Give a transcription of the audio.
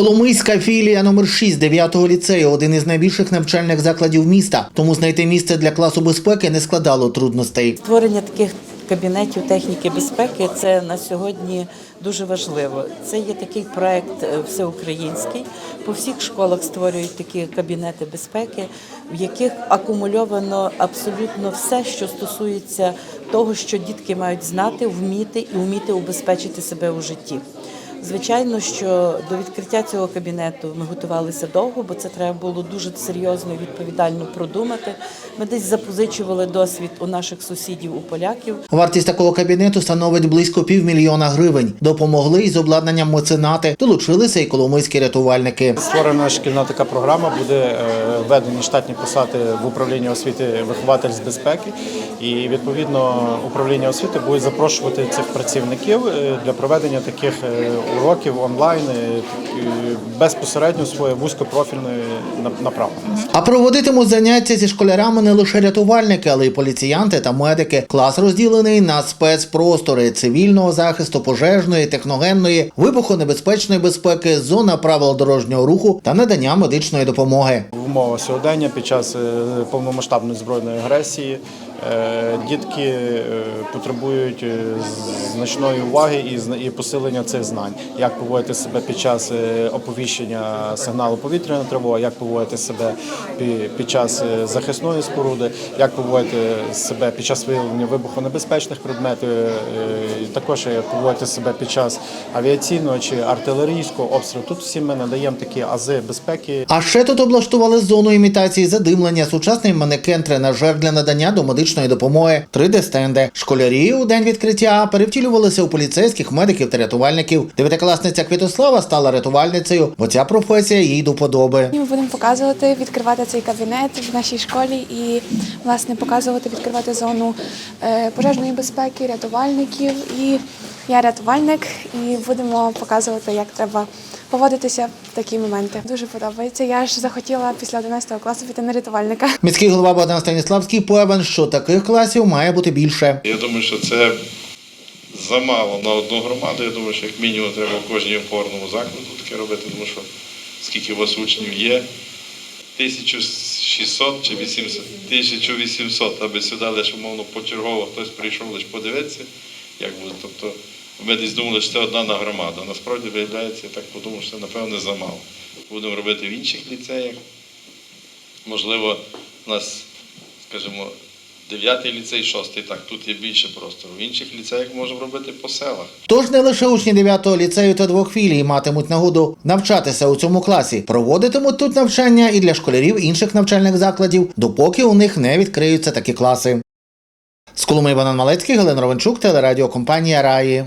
Коломийська філія номер 6 9-го ліцею один із найбільших навчальних закладів міста. Тому знайти місце для класу безпеки не складало трудностей. Створення таких кабінетів техніки безпеки це на сьогодні дуже важливо. Це є такий проект е, всеукраїнський. По всіх школах створюють такі кабінети безпеки, в яких акумульовано абсолютно все, що стосується того, що дітки мають знати, вміти і вміти убезпечити себе у житті. Звичайно, що до відкриття цього кабінету ми готувалися довго, бо це треба було дуже серйозно і відповідально продумати. Ми десь запозичували досвід у наших сусідів, у поляків. Вартість такого кабінету становить близько півмільйона гривень. Допомогли із обладнанням меценати, долучилися і коломийські рятувальники. Створена шкільна така програма, буде е, введені штатні посади в управлінні освіти вихователь з безпеки. І відповідно управління освіти буде запрошувати цих працівників е, для проведення таких е, уроків онлайн безпосередньо своє вузькопрофільної нап- направленості. А проводитимуть заняття зі школярами не лише рятувальники, але й поліціянти та медики. Клас розділений на спецпростори цивільного захисту, пожежної, техногенної, вибухонебезпечної безпеки, зона правил дорожнього руху та надання медичної допомоги. В умовах сьогодення під час е, повномасштабної збройної агресії е, дітки е, потребують значної уваги і посилення цих знань, як поводити себе під час оповіщення сигналу повітряної тривоги, як поводити себе під час захисної споруди, як поводити себе під час виявлення вибухонебезпечних предметів, також як поводити себе під час авіаційного чи артилерійського обстрілу. Тут всі ми надаємо такі ази безпеки. А ще тут облаштували зону імітації задимлення, сучасний манекен тренажер для надання домедичної допомоги, 3D-стенди. Школярі у день відкриття перевтілювалися у поліцейських, медиків та рятувальників. Дев'ятикласниця Квітослава стала рятувальницею, бо ця професія їй до подоби. Ми будемо показувати, відкривати цей кабінет в нашій школі і власне показувати, відкривати зону е, пожежної безпеки, рятувальників. І я рятувальник, і будемо показувати, як треба поводитися в такі моменти. Дуже подобається. Я ж захотіла після 11 класу піти на рятувальника. Міський голова Богдан Станіславський певен, що таких класів має бути більше. Я думаю, що це замало на одну громаду. Я думаю, що як мінімум треба в кожній опорному закладу таке робити, тому що скільки у вас учнів є, 1600 чи 800, 1800, аби сюди лише умовно почергово хтось прийшов лише подивитися, як буде. Тобто ми десь думали, що це одна на громаду. Насправді виявляється, я так подумав, що це напевне замало. Будемо робити в інших ліцеях. Можливо, у нас, скажімо, дев'ятий ліцей, шостий, так, тут є більше простору. В інших ліцеях можемо робити по селах. Тож не лише учні 9-го ліцею та двох філій матимуть нагоду навчатися у цьому класі. Проводитимуть тут навчання і для школярів інших навчальних закладів, допоки у них не відкриються такі класи. З Колуми Іван Малецький, Галина Ровенчук, телерадіокомпанія Раї.